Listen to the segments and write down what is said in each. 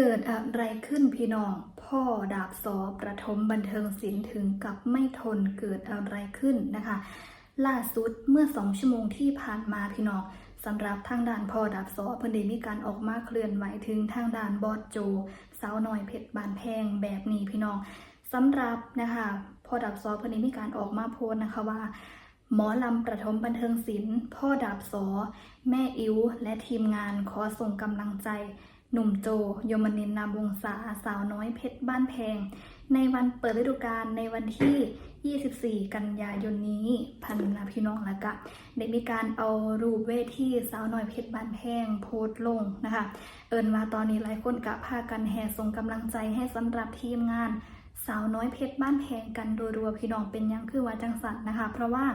เกิดอะไรขึ้นพี่น้อง พ่อดาบสอประถมบันเทิงศิลป์ถึงกับไม่ทนเกิดอะไรขึ้นนะคะ ล่าสุดเมื่อสองชั่วโมงที่ผ่านมาพี่น้องสำหรับทางด้านพ่อดาบสอเพิ่นได้มีการออกมาเคลื่อนไหวถึงทางด้านบอสโจสาวน้อยเพชรบานแพงแบบนี้พี่น้องสำหรับนะคะพ่อดาบสอเพิ่นได้มีการออกมาโพสนะคะว่าหมอลำประถมบันเทิงศิลป์ พ่อดาบสอ แม่อิ๋วและทีมงานขอส่งกำลังใจ หนุ่มโจ ยมนินนามวงศาสาวน้อยเพชรบ้านแพง ในวันเปิดฤดูกาลในวันที่ 24 กันยายนนี้ พันนาพี่น้องและกะได้มีการเอารูปเวทีสาวน้อยเพชรบ้านแพงโพสต์ลงนะคะ เอินว่าตอนนี้หลายคนกะพากันแห่ส่งกำลังใจให้สำหรับทีมงานสาวน้อยเพชรบ้านแพงกันรัวๆพี่น้องเป็นยังคือว่าจังสันนะคะ เพราะว่า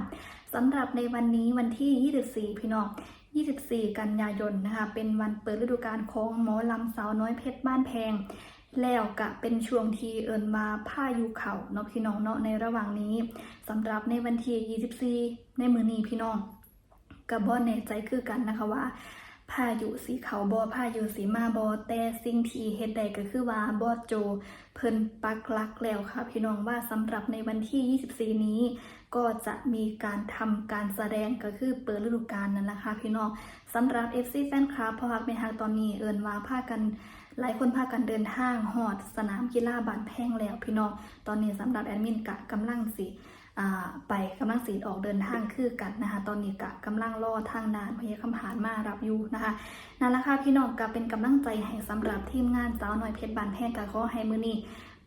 สำหรับในวันนี้วันที่ 24 พี่น้อง 24 กันยายนนะคะเป็นวันเปิดฤดูกาลของหมอลำสาวน้อยเพชรบ้านแพง แล้วกะเป็นช่วงที่เอินมาผ้ายูเขาเนาะพี่น้องเนาะในระหว่างนี้สำหรับในวันที่ 24 ในมือนี้พี่น้องกับบอแน่ใจคือกันนะคะว่า พายุสีเขาบอพายุสีมาบอแต่สิ่งที่เฮ็ดได้ก็คือว่าบอโจ เพิ่นปักลักแล้วค่ะพี่น้องว่าสำหรับในวันที่ 24 นี้ ก็จะมีการทำการแสดงก็คือเปิดฤดูกาลนั่นแหละค่ะพี่น้องสำหรับ FC แฟนคลับพอฮักไม่ฮักตอนนี้เอินว่าพากันหลายคนพากันเดินทางหอด สนามกีฬาบานแพงแล้วพี่น้องตอนนี้สำหรับแอดมินกะกำลังสิ ไปกำลังสีออกเดินทางคือกันนะคะ ตอนนี้กะกำลังรอทางด่านพยาคำหารมารับอยู่นะคะนั่นแหละค่ะพี่น้องก็เป็นกำลังใจให้สำหรับทีมงานสาวน้อยเพชรบานแพงกับขอให้มือนี้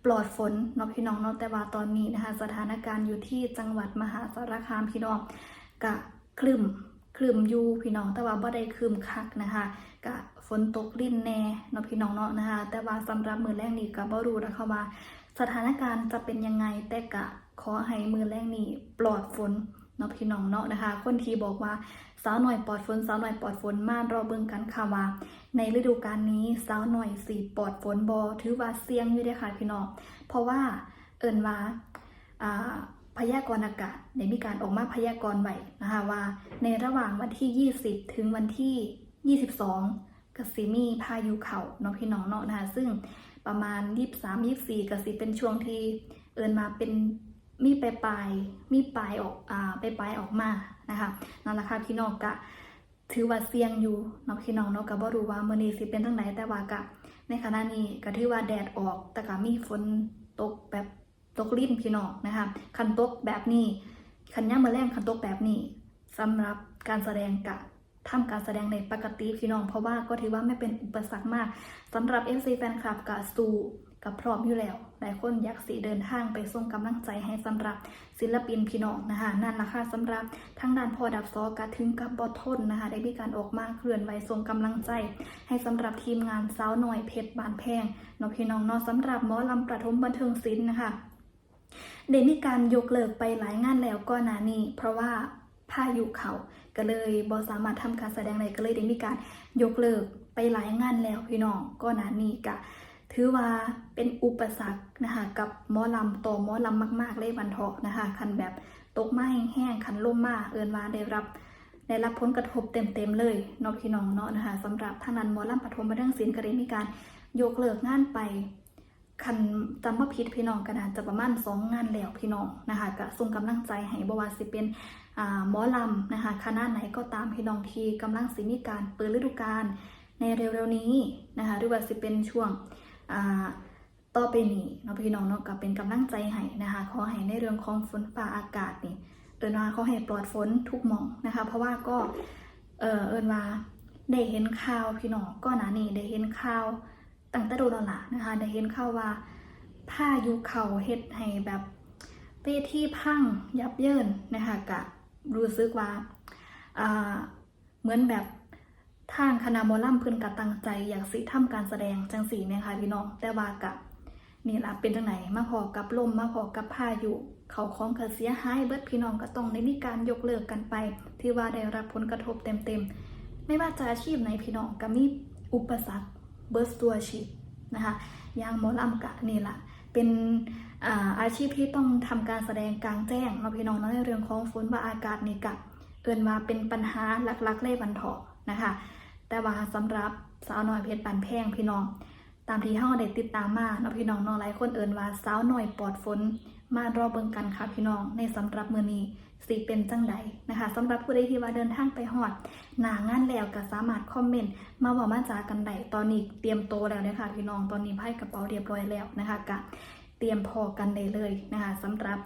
ปลอดฝนเนาะพี่น้องเนาะแต่ว่าตอนนี้นะคะ สถานการณ์อยู่ที่จังหวัดมหาสารคามพี่น้องกะคลึมคลึมอยู่พี่น้องแต่ว่าบ่ได้คลึมคักนะคะกะฝนตกลิ่นแน่เนาะพี่น้องเนาะนะคะ แต่ว่าสำหรับมือแรกนี้ก็บ่รู้นะคะว่า สถานการณ์จะเป็นยังไงแต่กะ ขอให้มือแรกนี้ปลอดฝนเนาะพี่น้องเนาะนะคะ คนที่บอกว่าสาวหน่อยปลอดฝนสาวหน่อยปลอดฝนมารอเบิ่งกันค่ะว่า ในฤดูกาลนี้สาวหน่อยสีปลอดฝนบอถือว่าเสี่ยงอยู่เด้ค่ะพี่น้องเพราะว่าเอินว่าอ่าพยากรณ์อากาศได้มีการออกมาพยากรณ์ไว้นะคะว่า ในระหว่างวันที่ 20 ถึงวันที่ 22กสิมีพายุเข่าเนาะพี่น้องเนาะนะคะซึ่งประมาณ 23 24กสิเป็นช่วงที่เอินมาเป็น มีปลายปลายมีปลายออกอ่าปลายปลายออกมานะคะนั่นแหละค่ะพี่น้องกะถือว่าเสี่ยงอยู่เนาะพี่น้องเนาะก็บ่รู้ว่ามื้อนี้สิเป็นจังไดแต่ว่ากะ ในขณะนี้ก็ถือว่าแดดออกแต่ก็มีฝนตกแบบตกลิ่นพี่น้องนะคะคันตกแบบนี้คันย่ามมื้อแรงคันตกแบบนี้สำหรับการแสดงกะทำการแสดงในปกติพี่น้องเพราะว่าก็ถือว่าไม่เป็นอุปสรรคมากสำหรับ FC แฟนคลับกะสู้ กับพร้อมอยู่แล้ว หลายคนอยากสิเดินทางไปส่งกำลังใจให้สำหรับศิลปินพี่น้องนะคะนั่นละค่ะสำหรับทางด้านพอดับซอกะถึงกับบอทนนะคะได้มีการออกมาเคลื่อนไหวส่งกำลังใจ ให้สำหรับทีมงานสาวหน่อยเพชรบานแพงนาะพี่น้องนาะสำหรับหมอลำประถมบันเทิงศิลป์นะคะได้มีการยกเลิกไปหลายงานแล้วก็นานี้ เพราะว่าพายุเขาก็เลยบอสามารถทำการแสดงใดก็เลยได้มีการยกเลิกไปหลายงานแล้วพี่น้องก็นานี้กะ ถือว่าเป็นอุปสรรคนะคะกับมอลำโตหมอลำมาก ๆ เลยวันเถาะนะคะ คันแบบตกไม้แห้งๆ คันล่มมาเอินว่าได้รับได้รับผลกระทบเต็มๆเลยนาะพี่น้องเนาะนะคะสำหรับทานันมอลำปฐมบันเทิงศิลป์ก็ได้มีการยกเลิกงานไปคันจำว่าพิษพี่น้องกันอาจจะประมาณสองงานแล้วพี่น้องนะคะก็ส่งกำลังใจให้บวาสิเป็นหมอลำนะคะคณะไหนก็ตามพี่น้องที่กำลังสิมีการเปิดฤดูกาลในเร็วๆนี้นะคะหรือว่าสิเป็นช่วง ต่อไปนี้เนาะพี่น้องเนาะก็เป็นกำลังใจให้นะคะขอให้ในเรื่องของฝนฟ้าอากาศนี่เอิญว่าขอให้ปลอดฝนทุกมองนะคะ เพราะว่าก็เออเอิญว่าได้เห็นข่าวพี่น้องก็นานี่ได้เห็นข่าวตั้งแต่โดนแล้วละนะคะ ได้เห็นข่าวว่าพายุเขาเฮ็ดให้แบบเวทีพังยับเยินนะคะกะรู้สึกว่าเหมือนแบบ ทางคณะมอลำเพิ่อนกะตั้งใจอยากสิทำการแสดงจังสีเนี่ค่ะพี่น้องแต่ว่ากะนี่ละเป็นจังไหนมาพอกับลมมาพอกับพายุเขาของกระเสียหายเบิดพี่น้องก็ต้องได้มีการยกเลิกกันไปที่ว่าได้รับผลกระทบเต็มๆ ไม่ว่าจะอาชีพไหนพี่น้องก็มีอุปสรรคเบิดตัวชีพนะคะอย่างหมอลำกะนี่ละเป็นอาชีพที่ต้องทำการแสดงกลางแจ้งเนาพี่น้องนาะในเรื่องของฝนว่าอากาศนี่กะเอินมาเป็นปัญหาหลักๆเลยวันเถาะนะคะ แต่ว่าสำหรับสาวน้อยเพชรปานแพงพี่น้อง ตามที่เฮาได้ติดตามมาเนาะพี่น้องเนาะหลายคนเอิ้นว่าสาวน้อยปลอดฝนมารอเบิ่งกันค่ะพี่น้องในสำหรับมื้อนี้สิเป็นจังใดนะคะสำหรับผู้ใดที่ว่าเดินทางไปฮอดหน้างานแล้วก็สามารถคอมเมนต์มาเว้ามาจากันได้ตอนนี้เตรียมโตแล้วเด้อค่ะพี่น้องตอนนี้ไพ่กระเป๋าเรียบร้อยแล้วนะคะกะเตรียมพอกันได้เลยนะคะสำหรับ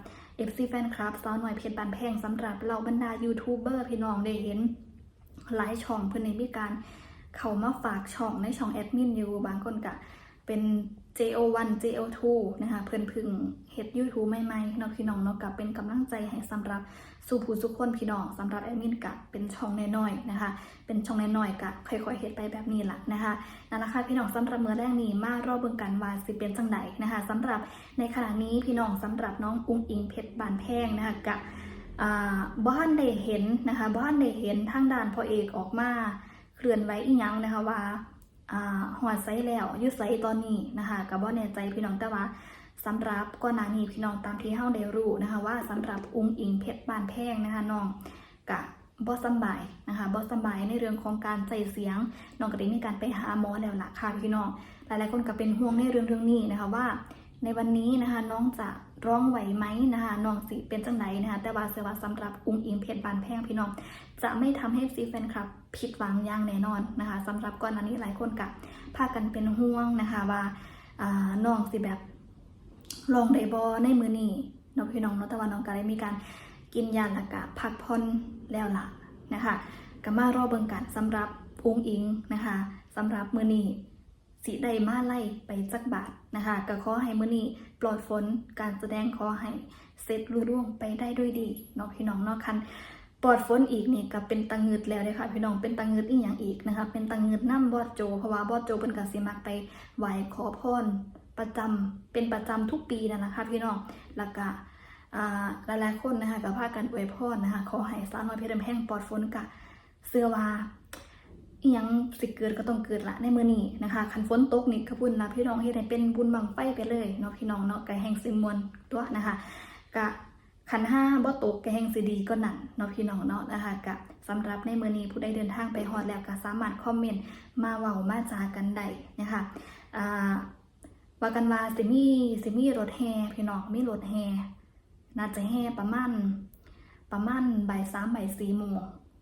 FC แฟนคลับสาวน้อยเพชรบานแพงสำหรับเหล่าบรรดายูทูบเบอร์พี่น้องได้เห็น หลายช่องเพื่อนในมีการเข้ามาฝากช่องในช่องแอดมินอยู่บางคนก็เป็น JO1 JO2 นะคะเพื่อนพึ่งเฮ็ด YouTube ใหม่ๆเนาะพี่น้องเนาะกับเป็นกำลังใจให้สำหรับสู่ผู้สุกคนพี่น้องสำหรับแอดมินกับเป็นช่องน้อยๆนะคะ เป็นช่องน้อยๆกับค่อยๆเฮ็ดไปแบบนี้ล่ะนะคะนั่นแหละค่ะพี่น้องสำหรับมื้อแรกนี้มารอบเบิ่งกันว่าสิเป็นจังไดนะคะสำหรับในขณะนี้พี่น้องสำหรับน้องอุ้งอิงเพชรบานแพงนะคะกับ บ้านได้เห็นนะคะบ้านได้เห็นทางด้านพ่อเอกออกมาเคลื่อนไหวอีหยังนะคะว่าหอดไซแล้วยุดไซตอนนี้นะคะกับบ่แน่ใจพี่น้องแต่ว่าสำหรับก่อนานีพี่น้องตามที่เฮาได้รู้นะคะว่าสำหรับอุ้งอิงเพชรบานแพงนะคะน้องกะบ่สบายนะคะบ่สบายในเรื่องของการใส่เสียงน้องก็ได้มีการไปหาหมอแล้วล่ะค่ะพี่น้องหลายๆคนก็เป็นห่วงในเรื่องเรื่องนี้นะคะว่า ในวันนี้นะคะน้องจะ ร้องไหวไหมนะคะน้องสิเป็นจังไดนะคะแต่ว่าเสว่าสำหรับอุ้งอิงเพชรบานแพงพี่น้อง จะไม่ทำให้ซีแฟนคลับผิดหวังอย่างแน่นอนนะคะสำหรับก่อนหน้านี้หลายคนกะพากันเป็นห่วงนะคะว่าน้องสิแบบลองได้บอในมือนี้น้องพี่น้องนาะว่าน้องก็ได้มีการกินยาละกะพักผ่อนแล้วล่ะนะคะก็มารอเบิ่งกันสำหรับอุ้งอิงนะคะสำหรับมือนี้ สิได้มาไล่ไปจักบาทนะคะก็ขอให้มื้อนี้ปลอดฝนการแสดงขอให้เสร็จรุ่ร่วงไปได้ด้วยดีเนาะพี่น้องเนาะคันปลอดฝนอีกนี่ก็เป็นตังเงืดแล้วเลยค่ะพี่น้องเป็นตังเงืดอีกอย่างอีกนะคะเป็นตังเงืดน้ำบอดโจเพราะว่าบอดโจเป็นกสิมักไปไหวขอพรประจำเป็นประจำทุกปีนั่นะคะพี่น้องแล้วก็หลายๆคนนะคะก็พาคกันอวยพรนะคะขอให้สาวน้อยเพชรแพงปลอดฝนกะเสื้อว่า อียังสิเกิดก็ต้องเกิดละในมือนี้นะคะคันฝนตกนี่ขบุญละพี่น้องเฮ็ดให้เป็นบุญบังไฟไปเลยเนาะพี่น้องเนาะไก่แห่งสิมวนตัวนะคะกะคันห้าบ่ตกไก่แห่งสิดีก็นั่นเนาะพี่น้องเนาะนะคะกะสำหรับในมือนี้ผู้ใดเดินทางไปฮอดแล้วก็สามารถคอมเมนต์มาเว้ามาจากันได้นะคะอ่าว่ากันว่าสิมีสิมีรถแห่พี่น้องมีรถแห่น่าจะแห่ประมาณประมาณบ่ายสามบ่ายสี่โมง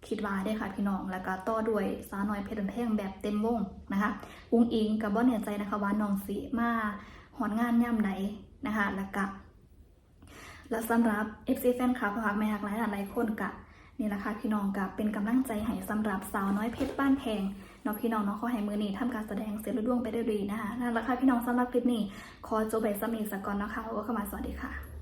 คิดว่าได้ค่ะพี่น้อง แล้วก็ต่อด้วยสาวน้อยเพชรแพงแบบเต็มวงนะคะอุ้งอิงกับบ่แน่ใจนะคะว่าน้องสิมาหอนงานย่ำใดนนะคะ แล้วก็แล้วสำหรับ FC แฟนคลับพักแม่ฮักหลายหลายคนกะนี่แหละค่ะพี่น้องกับเป็นกำลังใจให้สำหรับสาวน้อยเพชรบ้านแพงเน้องพี่น้องเนาะขอให้มือนี้ทำการแสดงเสร็จรุ่ร่วงไปได้ดีนะคะนั่นแหละค่ะพี่น้องสำหรับคลิปนี้ ขอจบไปสำนีสักก่อนนะคะแล้วก็เข้ามาสวัสดีค่ะ